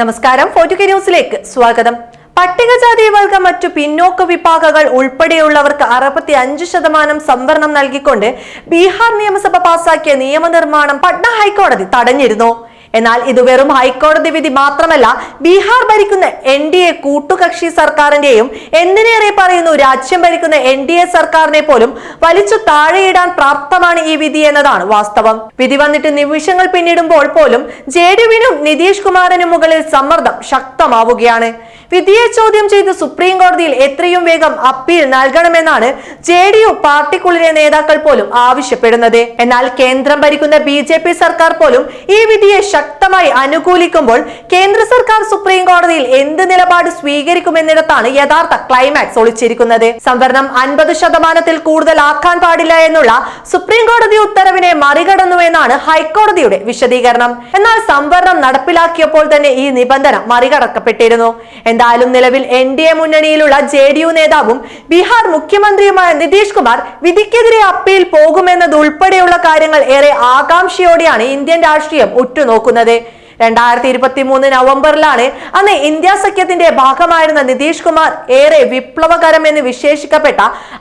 നമസ്കാരം. ഫോർട്ടുകെ ന്യൂസിലേക്ക് സ്വാഗതം. പട്ടികജാതി വർഗ മറ്റു പിന്നോക്ക വിഭാഗങ്ങൾ ഉൾപ്പെടെയുള്ളവർക്ക് അറുപത്തി അഞ്ച് ശതമാനം സംവരണം നൽകിക്കൊണ്ട് ബീഹാർ നിയമസഭ പാസാക്കിയ നിയമനിർമ്മാണം പട്ന ഹൈക്കോടതി തടഞ്ഞിരുന്നു. എന്നാൽ ഇത് വെറും ഹൈക്കോടതി വിധി മാത്രമല്ല ബീഹാർ ഭരിക്കുന്ന എൻ ഡി എ കൂട്ടുകക്ഷി സർക്കാരിന്റെയും എന്തിനേറെ പറയുന്നു രാജ്യം ഭരിക്കുന്ന എൻ ഡി എ സർക്കാരിനെ പോലും വലിച്ചു താഴെയിടാൻ പ്രാപ്തമാണ് ഈ വിധി എന്നതാണ് വാസ്തവം. വിധി വന്നിട്ട് നിമിഷങ്ങൾ പിന്നിടുമ്പോൾ പോലും ജെ ഡിയുവിനും നിതീഷ് കുമാറിനും മുകളിൽ സമ്മർദ്ദം ശക്തമാവുകയാണ്. വിധിയെ ചോദ്യം ചെയ്ത് സുപ്രീം കോടതിയിൽ എത്രയും വേഗം അപ്പീൽ നൽകണമെന്നാണ് ജെ ഡി യു പാർട്ടിക്കുള്ളിലെ നേതാക്കൾ പോലും ആവശ്യപ്പെടുന്നത്. എന്നാൽ കേന്ദ്രം ഭരിക്കുന്ന ബി ജെ പി സർക്കാർ പോലും ഈ വിധിയെ ശക്തമായി അനുകൂലിക്കുമ്പോൾ കേന്ദ്ര സർക്കാർ സുപ്രീം കോടതിയിൽ എന്ത് നിലപാട് സ്വീകരിക്കുമെന്നിടത്താണ് യഥാർത്ഥ ക്ലൈമാക്സ് ഒളിച്ചിരിക്കുന്നത്. സംവരണം അൻപത് ശതമാനത്തിൽ കൂടുതൽ ആക്കാൻ പാടില്ല എന്നുള്ള സുപ്രീം കോടതി ഉത്തരവിനെ മറികടന്നുവെന്നാണ് ഹൈക്കോടതിയുടെ വിശദീകരണം. എന്നാൽ സംവരണം നടപ്പിലാക്കിയപ്പോൾ തന്നെ ഈ നിബന്ധന മറികടക്കപ്പെട്ടിരുന്നു. എന്തായാലും നിലവിൽ എൻ ഡി എ മുന്നണിയിലുള്ള ജെ ഡി യു നേതാവും ബീഹാർ മുഖ്യമന്ത്രിയുമായ നിതീഷ് കുമാർ വിധിക്കെതിരെ അപ്പീൽ പോകുമെന്നതുൾപ്പെടെയുള്ള കാര്യങ്ങൾ ഏറെ ആകാംക്ഷയോടെയാണ് ഇന്ത്യൻ രാഷ്ട്രീയം ഉറ്റുനോക്കുന്നത്. രണ്ടായിരത്തി ഇരുപത്തി മൂന്ന് നവംബറിലാണ് അന്ന് ഇന്ത്യ സഖ്യത്തിന്റെ ഭാഗമായിരുന്ന നിതീഷ് കുമാർ ഏറെ വിപ്ലവകരമെന്ന് വിശേഷിക്കപ്പെട്ട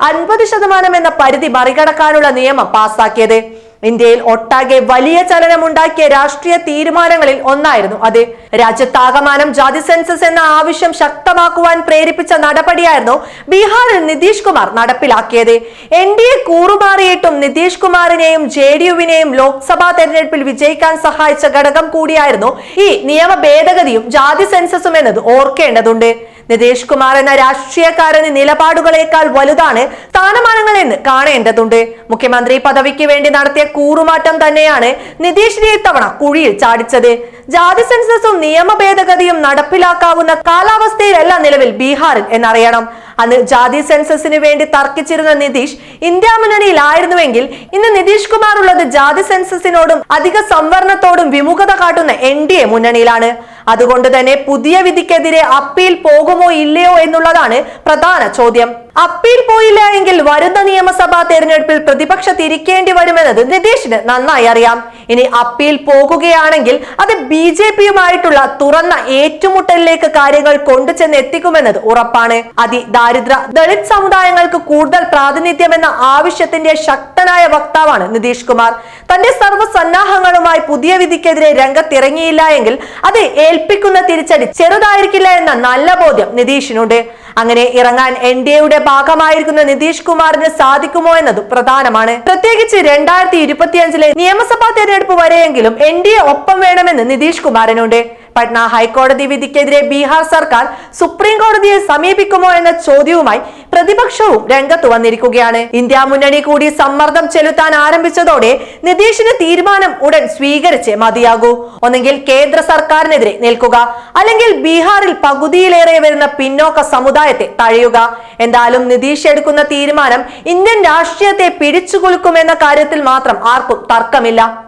അൻപത് ശതമാനം എന്ന പരിധി മറികടക്കാനുള്ള നിയമം പാസാക്കിയത്. ഇന്ത്യയിൽ ഒട്ടാകെ വലിയ ചലനമുണ്ടാക്കിയ രാഷ്ട്രീയ തീരുമാനങ്ങളിൽ ഒന്നായിരുന്നു അത്. രാജ്യത്താകമാനം ജാതി സെൻസസ് എന്ന ആവശ്യം ശക്തമാക്കുവാൻ പ്രേരിപ്പിച്ച നടപടിയായിരുന്നു ബീഹാറിൽ നിതീഷ് കുമാർ നടപ്പിലാക്കിയത്. എൻ ഡി എ കൂറുമാറിയിട്ടും നിതീഷ് കുമാറിനെയും ജെ ഡി യുവിനെയും ലോക്സഭാ തെരഞ്ഞെടുപ്പിൽ വിജയിക്കാൻ സഹായിച്ച ഘടകം കൂടിയായിരുന്നു ഈ നിയമ ഭേദഗതിയും ജാതി സെൻസസും എന്നത് ഓർക്കേണ്ടതുണ്ട്. നിതീഷ് കുമാർ എന്ന രാഷ്ട്രീയക്കാരന് നിലപാടുകളേക്കാൾ വലുതാണ് സ്ഥാനമാനങ്ങൾ എന്ന് കാണേണ്ടതുണ്ട്. മുഖ്യമന്ത്രി പദവിക്ക് വേണ്ടി നടത്തിയ കൂറുമാറ്റം തന്നെയാണ് നിതീഷിനെ ഇത്തവണ കുഴിയിൽ ചാടിച്ചത്. ജാതി സെൻസസും നിയമ ഭേദഗതിയും നടപ്പിലാക്കാവുന്ന കാലാവസ്ഥയിലല്ല നിലവിൽ ബീഹാറിൽ എന്നറിയണം. അന്ന് ജാതി സെൻസസിന് വേണ്ടി തർക്കിച്ചിരുന്ന നിതീഷ് ഇന്ത്യ മുന്നണിയിലായിരുന്നുവെങ്കിൽ ഇന്ന് നിതീഷ് കുമാർ ഉള്ളത് ജാതി സെൻസസിനോടും അധിക സംവരണത്തോടും വിമുഖത കാട്ടുന്ന എൻ ഡി എ മുന്നണിയിലാണ്. അതുകൊണ്ട് തന്നെ പുതിയ വിധിക്കെതിരെ അപ്പീൽ പോകുമോ ഇല്ലയോ എന്നുള്ളതാണ് പ്രധാന ചോദ്യം. അപ്പീൽ പോയില്ല എങ്കിൽ വരുന്ന നിയമസഭാ തെരഞ്ഞെടുപ്പിൽ പ്രതിപക്ഷ തിരിക്കേണ്ടി വരുമെന്നത് നിതീഷിന് നന്നായി അറിയാം. ഇനി അപ്പീൽ പോകുകയാണെങ്കിൽ അത് ബി ജെ പിയുമായിട്ടുള്ള തുറന്ന ഏറ്റുമുട്ടലിലേക്ക് കാര്യങ്ങൾ കൊണ്ടുചെന്ന് എത്തിക്കുമെന്നത് ഉറപ്പാണ്. അതി ദാരിദ്ര ദളിത് സമുദായങ്ങൾക്ക് കൂടുതൽ പ്രാതിനിധ്യം എന്ന ആവശ്യത്തിന്റെ ശക്തനായ വക്താവാണ് നിതീഷ് കുമാർ. തന്റെ സർവസന്നാഹങ്ങളുമായി പുതിയ വിധിക്കെതിരെ രംഗത്തിറങ്ങിയില്ല എങ്കിൽ അത് ഏൽപ്പിക്കുന്ന തിരിച്ചടി ചെറുതായിരിക്കില്ല എന്ന നല്ല ബോധ്യം നിതീഷിനുണ്ട്. അങ്ങനെ ഇറങ്ങാൻ എൻ ഡി എയുടെ ഭാഗമായിരിക്കുന്ന നിതീഷ് കുമാറിന് സാധിക്കുമോ എന്നത് പ്രധാനമാണ്. പ്രത്യേകിച്ച് രണ്ടായിരത്തി ഇരുപത്തിയഞ്ചിലെ നിയമസഭാ തെരഞ്ഞെടുപ്പ് വരെയെങ്കിലും എൻ ഡി എ ഒപ്പം വേണമെന്ന് നിതീഷ് കുമാറിനുണ്ട്. പട്ന ഹൈക്കോടതി വിധിക്കെതിരെ ബീഹാർ സർക്കാർ സുപ്രീം കോടതിയെ സമീപിക്കുമോ എന്ന ചോദ്യവുമായി പ്രതിപക്ഷവും രംഗത്ത് വന്നിരിക്കുകയാണ്. ഇന്ത്യ മുന്നണി കൂടി സമ്മർദ്ദം ചെലുത്താൻ ആരംഭിച്ചതോടെ നിതീഷിന് തീരുമാനം ഉടൻ സ്വീകരിച്ച് മതിയാകൂ. ഒന്നെങ്കിൽ കേന്ദ്ര സർക്കാരിനെതിരെ നിൽക്കുക അല്ലെങ്കിൽ ബീഹാറിൽ പകുതിയിലേറെ വരുന്ന പിന്നോക്ക സമുദായത്തെ തഴയുക. എന്തായാലും നിതീഷ് എടുക്കുന്ന തീരുമാനം ഇന്ത്യൻ രാഷ്ട്രീയത്തെ പിടിച്ചുകുലുക്കുമെന്ന കാര്യത്തിൽ മാത്രം ആർക്കും തർക്കമില്ല.